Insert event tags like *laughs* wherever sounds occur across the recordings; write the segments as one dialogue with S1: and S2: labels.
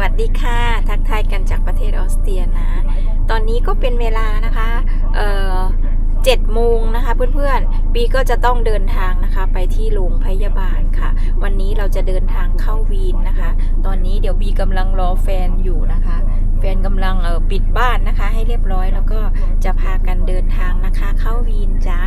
S1: วัสดีค่ะ ทักทายกันจากประเทศออสเตรียนะ ตอนนี้ก็เป็นเวลานะคะเอ่อเจ็ดโมงนะคะเพื่อนๆปีก็จะต้องเดินทางนะคะไปที่โรงพยาบาลค่ะ วันนี้เราจะเดินทางเข้าวีนนะคะ ตอนนี้เดี๋ยวบีกำลังรอแฟนอยู่นะคะ แฟนกำลังเออปิดบ้านนะคะ ให้เรียบร้อยแล้วก็จะพากันเดินทางนะคะเข้าวีนจ้า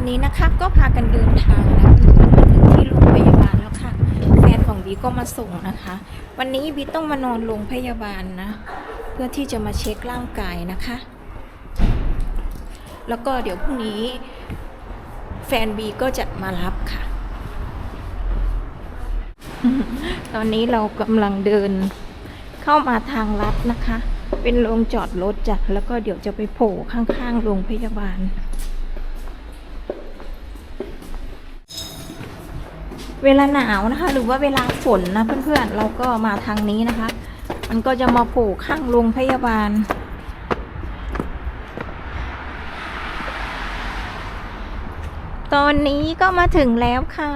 S1: นนี้นะคะก็พากันเดินทางนะมาถึงที่โรงพยาบาลแล้วค่ะแฟนของบีก็มาส่งนะคะ วันนี้บีต้องมานอนโรงพยาบาลนะ เพื่อที่จะมาเช็คร่างกายนะคะ แล้วก็เดี๋ยวพรุ่งนี้ แฟนบีก็จะมารับค่ะ ตอนนี้เรากำลังเดินเข้ามาทางลัดนะคะ เป็นโรงจอดรถจ้ะแล้วก็เดี๋ยวจะไปโผล่ข้างๆโรงพยาบาล เวลาหนาวนะคะ หรือว่าเวลาฝนนะเพื่อนๆ เราก็มาทางนี้นะคะ มันก็จะมาโผล่ข้างโรงพยาบาล ตอนนี้ก็มาถึงแล้วค่ะ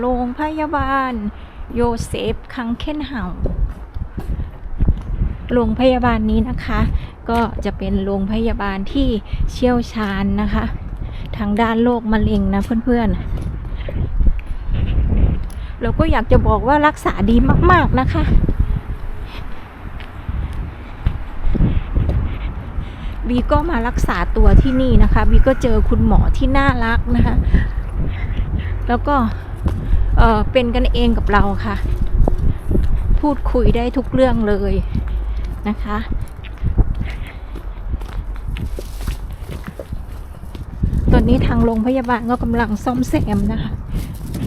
S1: โรงพยาบาล โยเซฟคังเคนเฮาโรงพยาบาลนี้นะคะ ก็จะเป็นโรงพยาบาลที่เชี่ยวชาญนะคะ ทางด้านโรคมะเร็งนะเพื่อนๆ เราก็อยากจะบอกว่ารักษาดีมาก ๆ นะคะ บีก็มารักษาตัวที่นี่นะคะ บีก็เจอคุณหมอที่น่ารักนะคะ แล้วก็เออเป็นกันเองกับเราค่ะ พูดคุยได้ทุกเรื่องเลยนะคะตอนนี้ทางโรงพยาบาลก็กำลังซ่อมแซมนะคะ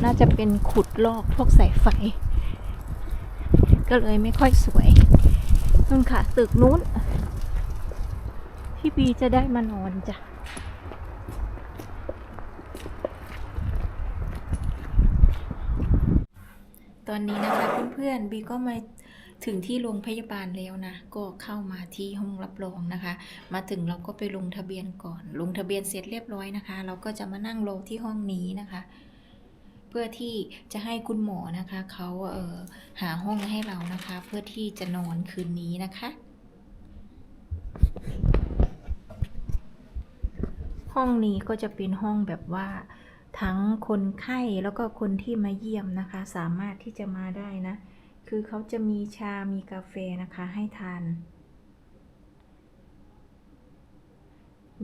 S1: น่าจะเป็นขุดลอกพวกสายไฟ ก็เลยไม่ค่อยสวยนู่นค่ะ ตึกนู้นที่บีจะได้มานอนจ้ะตอนนี้นะคะเพื่อนๆบีก็มาถึงที่โรงพยาบาลแล้วนะ ก็เข้ามาที่ห้องรับรองนะคะ มาถึงเราก็ไปลงทะเบียนก่อน ลงทะเบียนเสร็จเรียบร้อยนะคะ เราก็จะมานั่งรอที่ห้องนี้นะคะ เพื่อที่จะให้คุณหมอนะคะเขาเออหาห้องให้เรานะคะ เพื่อที่จะนอนคืนนี้นะคะ ห้องนี้ก็จะเป็นห้องแบบว่าทั้งคนไข้แล้วก็คนที่มาเยี่ยมนะคะ สามารถที่จะมาได้นะ คือเขาจะมีชา มีกาแฟนะคะให้ทาน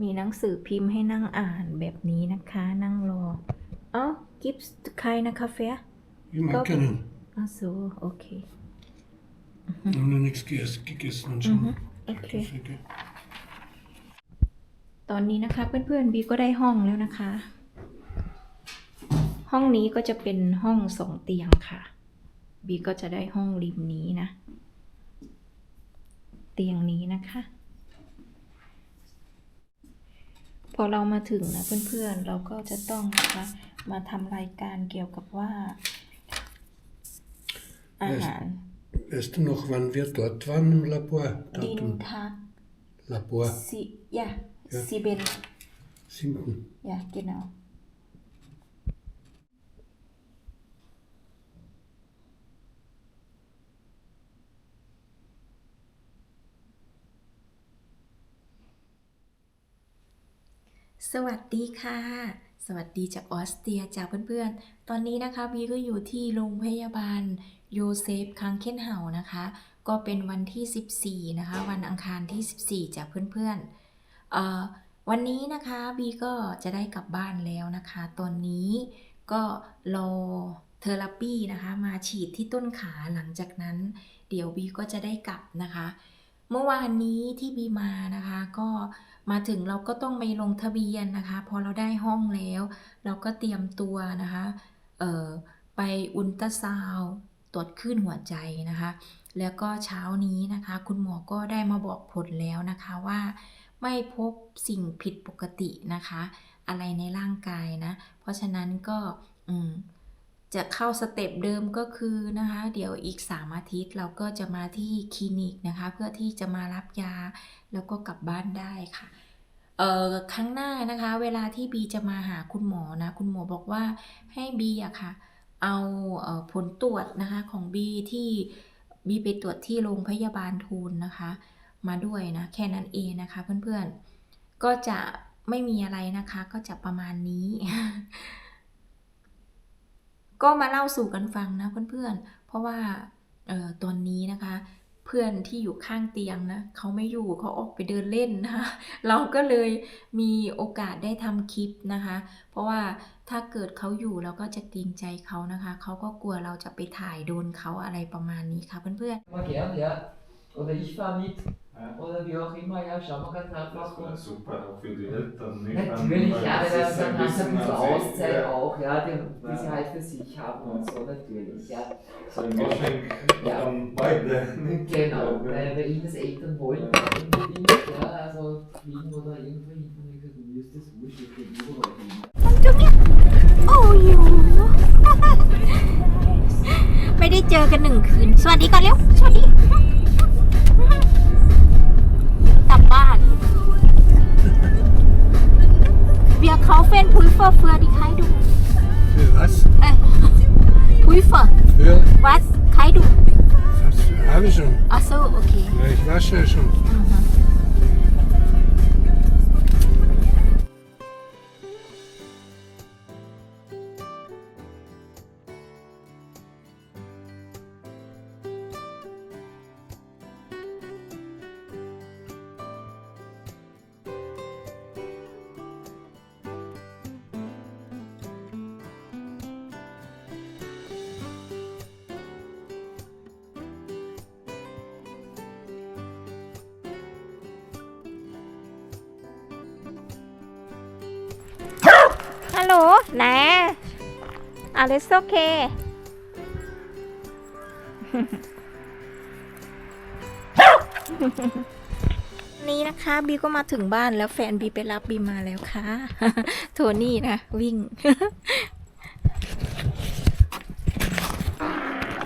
S1: มีหนังสือพิมพ์ให้นั่งอ่านแบบนี้นะคะ นั่งรอ เอ้ากิฟต์ใครนะกาแฟ
S2: Je mag
S1: Kopen.
S2: kennen.
S1: อ๋อสูโอเค
S2: We hebben nog niks gegessen, gegessen en zo.
S1: โอเค
S2: Zeker.
S1: ตอนนี้นะคะเพื่อนๆบีก็ได้ห้องแล้วนะคะ ห้องนี้ก็จะเป็นห้องสองเตียงค่ะ บีก็จะได้ห้องริมนี้นะ เตียงนี้นะคะ พอเรามาถึงนะเพื่อนๆเราก็จะต้องนะคะ มาทำรายการเกี่ยวกับว่าอาหาร
S2: Weißt du noch, wann wir dort waren im Labor?
S1: Den Tag.
S2: Labor.
S1: Sie,
S2: ja,
S1: ja, sieben.
S2: Siebten.
S1: Ja, genau. Sawadee ka. สวัสดีจากออสเตรียจากเพื่อนๆ ตอนนี้นะคะบีก็อยู่ที่โรงพยาบาลโยเซฟคังเคนเฮานะคะ ก็เป็นวันที่ 14 นะคะ วันอังคารที่ 14 จากเพื่อนๆเอ่อวันนี้นะคะบีก็จะได้กลับบ้านแล้วนะคะ ตอนนี้ก็รอเทอราปีนะคะ มาฉีดที่ต้นขาหลังจากนั้น เดี๋ยวบีก็จะได้กลับนะคะ เมื่อวานนี้ที่บีมานะคะก็ มาถึงเราก็ต้องไปลงทะเบียนนะคะ พอเราได้ห้องแล้ว เราก็เตรียมตัวนะคะไปอุลตราซาวด์ตรวจคลื่นหัวใจนะคะ แล้วก็เช้านี้นะคะ คุณหมอก็ได้มาบอกผลแล้วนะคะว่าไม่พบสิ่งผิดปกตินะคะ อะไรในร่างกายนะ เพราะฉะนั้นก็จะเข้าสเต็ปเดิมก็คือนะคะ เดี๋ยวอีก 3 อาทิตย์เราก็จะมาที่คลินิกนะคะ เพื่อที่จะมารับยาแล้วก็กลับบ้านได้ค่ะ เอ่อครั้งหน้านะคะ เวลาที่บีจะมาหาคุณหมอนะคุณหมอบอกว่าให้บีอะค่ะเอาเออผลตรวจนะคะของบีที่บีไปตรวจที่โรงพยาบาลทูลนะคะ มาด้วยนะแค่นั้นเองนะคะเพื่อนๆก็จะไม่มีอะไรนะคะ ก็จะประมาณนี้ ก็มาเล่าสู่กันฟังนะเพื่อนๆเพราะว่าเออตอนนี้นะคะ เพื่อนที่อยู่ข้างเตียงนะเขาไม่อยู่เขาออกไปเดินเล่นนะคะเราก็เลยมีโอกาสได้ทำคลิปนะคะ เพราะว่าถ้าเกิดเขาอยู่เราก็จะเกรงใจเขานะคะเขาก็กลัวเราจะไปถ่ายโดนเขาอะไรประมาณนี้ค่ะเพื่อน
S3: ๆ ja. Oder ich fahr mit. Oder wie auch immer, ja, schauen wir ganz einfach.
S4: Das wäre super, auch für die Eltern. Nicht?
S3: Natürlich,
S4: Weil
S3: ja,
S4: das
S3: weil
S4: ist
S3: dann
S4: ein
S3: hast du ein bisschen
S4: an sich,
S3: Auszeit
S4: ja.
S3: auch, ja, die, die sie
S4: Ja.
S3: halt für sich haben und so natürlich, ja.
S4: So ein Geschenk
S3: Ja.
S4: an beide. nicht?
S3: Genau,
S4: Ja,
S3: weil bei ihnen das Eltern wollen unbedingt, ja, also fliegen oder irgendwo hin, und ich gesagt, mir ist das wurscht, ich bin überall hin. *laughs*
S1: ๆ โอ้ยไม่ได้เจอกันหนึ่งคืน สวัสดีก่อนเร็ว สวัสดี กลับบ้าน Wir kaufen Pulver für die Kleidung.
S2: Für was?
S1: Äh, Pulver.
S2: Für?
S1: Was? Kleidung.
S2: Das habe ich schon.
S1: Ach so, okay.
S2: Ja, ich wasche schon.
S1: Hallo, nè. Alles okay. นี้นะคะบีก็มาถึงบ้านแล้วแฟนบีไปรับบีมาแล้วค่ะ โทนี่นะ วิ่ง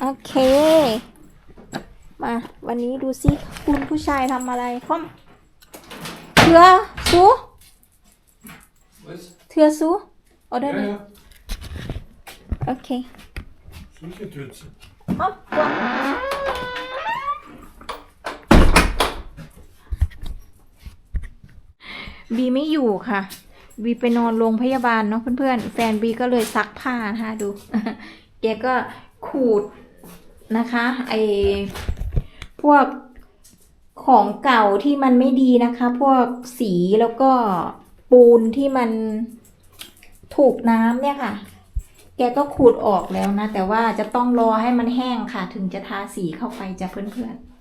S1: โอเค มา วันนี้ดูสิคุณผู้ชายทำอะไรคอมเถือซู
S2: Was?
S1: เถือซู ออเดอ
S2: Ja,
S1: ร์
S2: ja.
S1: โอเค
S2: Sicher tut sie.
S1: อ๊อบบีไม่อยู่ค่ะ บีไปนอนโรงพยาบาลเนาะเพื่อนๆ แฟนบีก็เลยซักผ้านะคะดู แกก็ขูดนะคะไอพวกของเก่าที่มันไม่ดีนะคะ พวกสีแล้วก็ปูนที่มัน ถูกน้ำเนี่ยค่ะ แกก็ขูดออกแล้วนะ แต่ว่าจะต้องรอให้มันแห้งค่ะ ถึงจะทาสีเข้าไปจ้ะเพื่อนๆ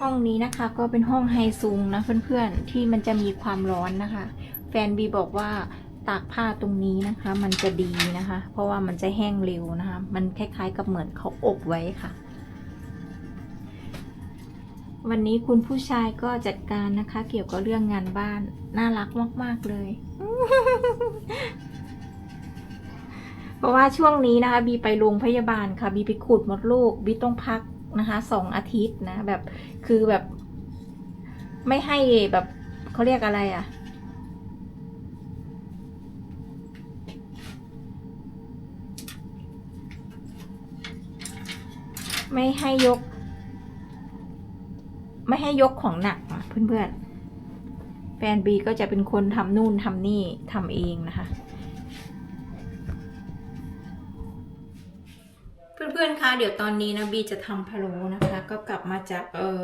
S1: ห้องนี้นะคะก็เป็นห้องไฮซูงนะเพื่อนๆ ที่มันจะมีความร้อนนะคะ แฟนบีบอกว่าตากผ้าตรงนี้นะคะ มันจะดีนะคะ เพราะว่ามันจะแห้งเร็วนะคะ มันคล้ายๆกับเหมือนเขาอบไว้ค่ะ วันนี้คุณผู้ชายก็จัดการนะคะ เกี่ยวกับเรื่องงานบ้าน น่ารักมาก ๆ เลย เพราะว่าช่วงนี้นะคะ บีไปโรงพยาบาลค่ะ บีไปขูดมดลูก บีต้องพักนะคะสองอาทิตย์นะ แบบคือแบบ ไม่ให้แบบเขาเรียกอะไรอะ่ะไม่ให้ยก ไม่ให้ยกของหนักอะเพื่อนๆ แฟนบีก็จะเป็นคนทำนู่นทำนี่ทำเองนะคะ เพื่อนๆ คะเดี๋ยวตอนนี้นะบีจะทำพะโล้นะคะ ก็กลับมาจากเออ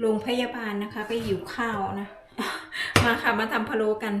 S1: โรงพยาบาลนะคะ ไปหิวข้าวนะ มาค่ะมาทำพะโล้กัน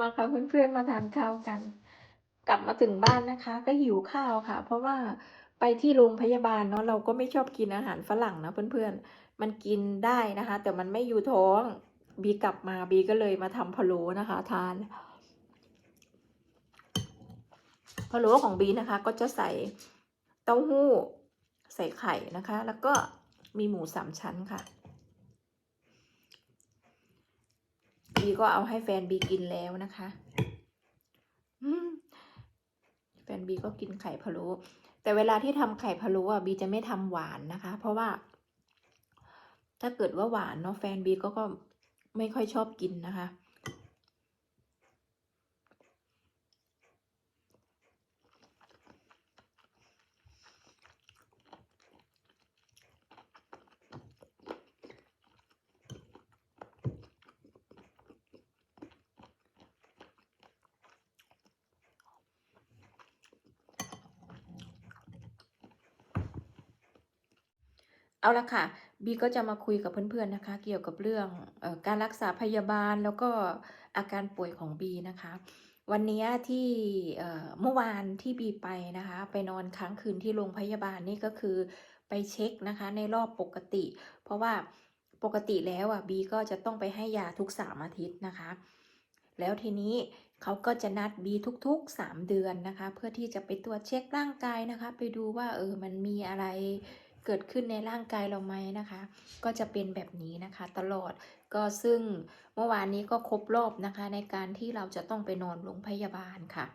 S1: มาค่ะเพื่อนๆมาทานข้าวกัน กลับมาถึงบ้านนะคะ ก็หิวข้าวค่ะ เพราะว่าไปที่โรงพยาบาลเนาะเราก็ไม่ชอบกินอาหารฝรั่งนะเพื่อนๆ มันกินได้นะคะ แต่มันไม่อยู่ท้อง บีกลับมาบีก็เลยมาทำพะโล้นะคะ ทานพะโล้ของบีนะคะ ก็จะใส่เต้าหู้ ใส่ไข่นะคะ แล้วก็มีหมูสามชั้นค่ะ บีก็เอาให้แฟนบีกินแล้วนะคะแฟนบีก็กินไข่พะโล้แต่เวลาที่ทำไข่พะโล้อะบีจะไม่ทำหวานนะคะ เพราะว่า ถ้าเกิดว่าหวานเนาะแฟนบีก็ก็ไม่ค่อยชอบกินนะคะ เอาละค่ะบีก็จะมาคุยกับเพื่อนๆนะคะ เกี่ยวกับเรื่องออการรักษาพยาบาลแล้วก็อาการป่วยของบีนะคะ วันนี้ที่เอ่อเมื่อวานที่บีไปนะคะ ไปนอนค้างคืนที่โรงพยาบาลนี่ก็คือไปเช็คนะคะ ในรอบปกติ เพราะว่าปกติแล้วอะบีก็จะต้องไปให้ยาทุกสามอาทิตย์นะคะ แล้วทีนี้เขาก็จะนัดบีทุกๆ 3 เดือนนะคะ เพื่อที่จะไปตรวจเช็คร่างกายนะคะ ไปดูว่าเออมันมีอะไร เกิดขึ้นในร่างกายเราไหมนะคะ ก็จะเป็นแบบนี้นะคะ ตลอดก็ซึ่งเมื่อวานนี้ก็ครบรอบนะคะ ในการที่เราจะต้องไปนอนโรงพยาบาลค่ะ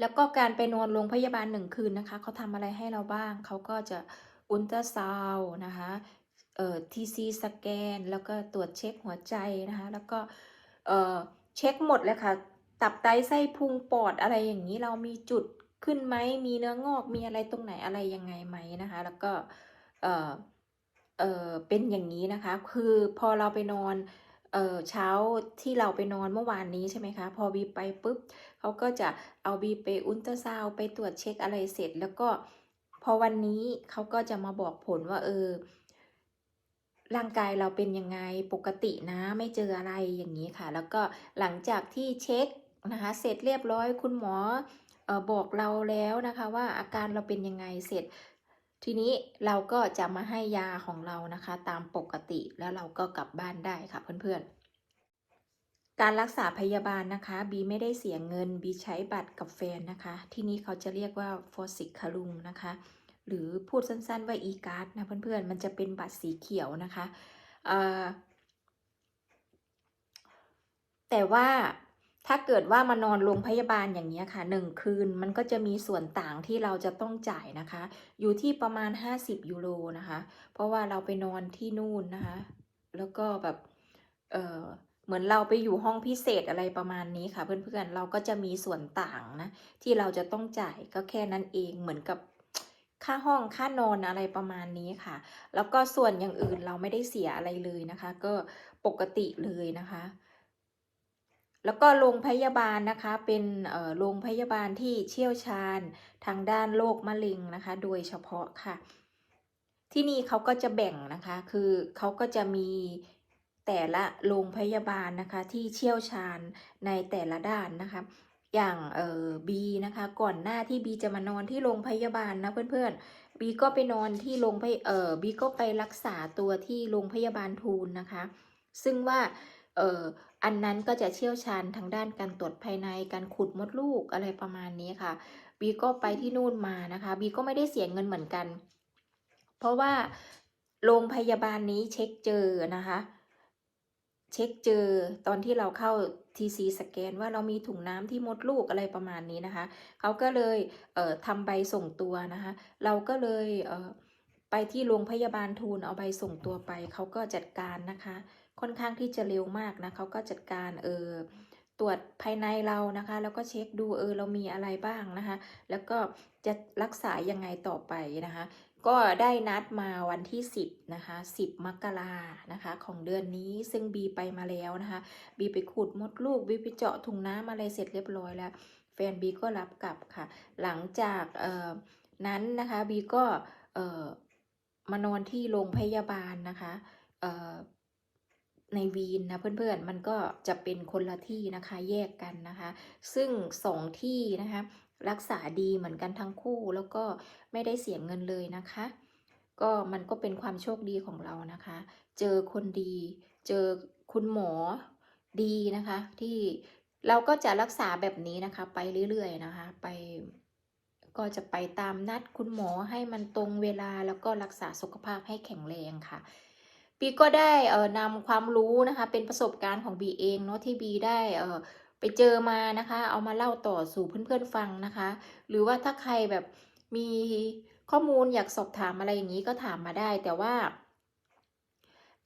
S1: แล้วก็การไปนอนโรงพยาบาลหนึ่งคืนนะคะเขาทำอะไรให้เราบ้างเขาก็จะอุลตราซาวด์นะคะเอ่อทีซีสแกนแล้วก็ตรวจเช็คหัวใจนะคะ แล้วก็เอ่อเช็คหมดเลยค่ะ ตับไตไส้พุงปอดอะไรอย่างนี้เรามีจุด ขึ้นไหมมีเนื้องอกมีอะไรตรงไหนอะไรยังไงไหมนะคะ แล้วก็เออเออเป็นอย่างนี้นะคะ คือพอเราไปนอนเออเช้าที่เราไปนอนเมื่อวานนี้ใช่ไหมคะ พอบีไปปุ๊บเขาก็จะเอาบีไปอุลตราซาวไปตรวจเช็คอะไรเสร็จ แล้วก็พอวันนี้เขาก็จะมาบอกผลว่า เออ ร่างกายเราเป็นยังไงปกตินะไม่เจออะไรอย่างนี้ค่ะ แล้วก็หลังจากที่เช็คนะคะ เสร็จเรียบร้อยคุณหมอ บอกเราแล้วนะคะว่าอาการเราเป็นยังไงเสร็จ ทีนี้เราก็จะมาให้ยาของเรานะคะ ตามปกติแล้วเราก็กลับบ้านได้ค่ะเพื่อนๆ การรักษาพยาบาลนะคะบีไม่ได้เสียเงินบีใช้บัตรกับแฟนนะคะ ที่นี้เขาจะเรียกว่าฟอสิกคารุงนะคะหรือพูดสั้นๆว่า e-card นะเพื่อนๆ มันจะเป็นบัตรสีเขียวนะคะ แต่ว่า ถ้าเกิดว่ามานอนโรงพยาบาลอย่างนี้ค่ะหนึ่งคืนมันก็จะมีส่วนต่างที่เราจะต้องจ่ายนะคะ อยู่ที่ประมาณ 50 ยูโรนะคะ เพราะว่าเราไปนอนที่นู่นนะคะ แล้วก็แบบเออเหมือนเราไปอยู่ห้องพิเศษอะไรประมาณนี้ค่ะ เพื่อนๆเราก็จะมีส่วนต่างนะ ที่เราจะต้องจ่ายก็แค่นั้นเองเหมือนกับค่าห้องค่านอนอะไรประมาณนี้ค่ะ แล้วก็ส่วนอย่างอื่นเราไม่ได้เสียอะไรเลยนะคะ ก็ปกติเลยนะคะ แล้วก็โรงพยาบาลนะคะเป็นโรงพยาบาลที่เชี่ยวชาญทางด้านโรคมะเร็งนะคะ โดยเฉพาะค่ะ ที่นี่เขาก็จะแบ่งนะคะ คือเขาก็จะมีแต่ละโรงพยาบาลนะคะที่เชี่ยวชาญในแต่ละด้านนะคะ อย่างเออบีนะคะ ก่อนหน้าที่บีจะมานอนที่โรงพยาบาลนะเพื่อนๆบีก็ไปนอนที่โรงพยเออบีก็ไปรักษาตัวที่โรงพยาบาลทูนนะคะ ซึ่งว่า เอออันนั้นก็จะเชี่ยวชาญทางด้านการตรวจภายในการขุดมดลูกอะไรประมาณนี้ค่ะ บีก็ไปที่นู่นมานะคะ บีก็ไม่ได้เสียเงินเหมือนกัน เพราะว่าโรงพยาบาลนี้เช็คเจอนะคะ เช็คเจอตอนที่เราเข้า TC สแกนว่าเรามีถุงน้ำที่มดลูกอะไรประมาณนี้นะคะ เขาก็เลยเทำใบส่งตัวนะคะ เราก็เลยเไปที่โรงพยาบาลทูลเอาใบส่งตัวไป เขาก็จัดการนะคะ ค่อนข้างที่จะเร็วมากนะเขาก็จัดการเออตรวจภายในเรานะคะ แล้วก็เช็คดูเออเรามีอะไรบ้างนะคะ แล้วก็จะรักษายังไงต่อไปนะคะ ก็ได้นัดมาวันที่ 10นะคะ10 มกรานะคะ ของเดือนนี้ซึ่งบีไปมาแล้วนะคะ บีไปขุดมดลูกบีไปเจาะถุงน้ำอะไรเสร็จเรียบร้อยแล้ว แฟนบีก็รับกลับค่ะ หลังจากเออนั้นนะคะบีก็เออมานอนที่โรงพยาบาลนะคะเอ่อ ในวีนนะเพื่อนๆ มันก็จะเป็นคนละที่นะคะแยกกันนะคะ ซึ่งสองที่นะคะรักษาดีเหมือนกันทั้งคู่แล้วก็ไม่ได้เสียเงินเลยนะคะ ก็มันก็เป็นความโชคดีของเรานะคะ เจอคนดี เจอคุณหมอดีนะคะ ที่เราก็จะรักษาแบบนี้นะคะ ไปเรื่อยๆนะคะ ไปก็จะไปตามนัดคุณหมอให้มันตรงเวลาแล้วก็รักษาสุขภาพให้แข็งแรงค่ะ บีก็ได้เอ่อนำความรู้นะคะ เป็นประสบการณ์ของบีเองเนาะที่บีได้เอ่อไปเจอมานะคะ เอามาเล่าต่อสู่เพื่อนๆฟังนะคะ หรือว่าถ้าใครแบบมีข้อมูลอยากสอบถามอะไรอย่างนี้ก็ถามมาได้ แต่ว่า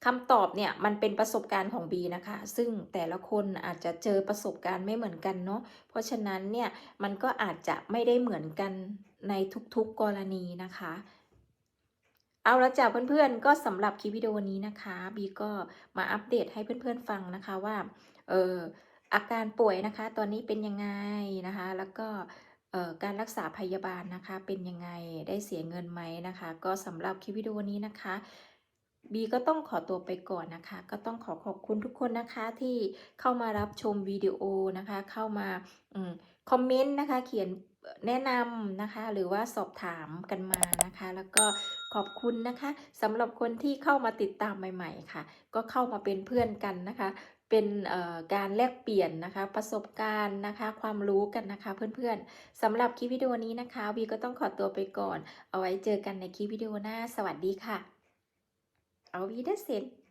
S1: คำตอบเนี่ยมันเป็นประสบการณ์ของบีนะคะ ซึ่งแต่ละคนอาจจะเจอประสบการณ์ไม่เหมือนกันเนาะเพราะฉะนั้นเนี่ยมันก็อาจจะไม่ได้เหมือนกันในทุกๆกรณีนะคะ เอาละจ้ะเพื่อนๆ ก็สำหรับคลิปวิดีโอนี้นะคะ บีก็มาอัปเดตให้เพื่อนๆฟังนะคะว่าเอออาการป่วยนะคะ ตอนนี้เป็นยังไงนะคะ แล้วก็เอ่อการรักษาพยาบาลนะคะ เป็นยังไงได้เสียเงินไหมนะคะ ก็สำหรับคลิปวิดีโอนี้นะคะบีก็ต้องขอตัวไปก่อนนะคะ ก็ต้องขอขอบคุณทุกคนนะคะที่เข้ามารับชมวิดีโอนะคะ เข้ามาอืคอมเมนต์นะคะ เขียนแนะนำนะคะ หรือว่าสอบถามกันมานะคะ แล้วก็ ขอบคุณนะคะสำหรับคนที่เข้ามาติดตามใหม่ ๆ ค่ะ ก็เข้ามาเป็นเพื่อนกันนะคะ เป็นการแลกเปลี่ยนนะคะ ประสบการณ์นะคะ ความรู้กันนะคะ เพื่อนๆสำหรับคลิปวิดีโอนี้นะคะวีก็ต้องขอตัวไปก่อน เอาไว้เจอกันในคลิปวิดีโอหน้า สวัสดีค่ะ เอาวีเดอร์เซน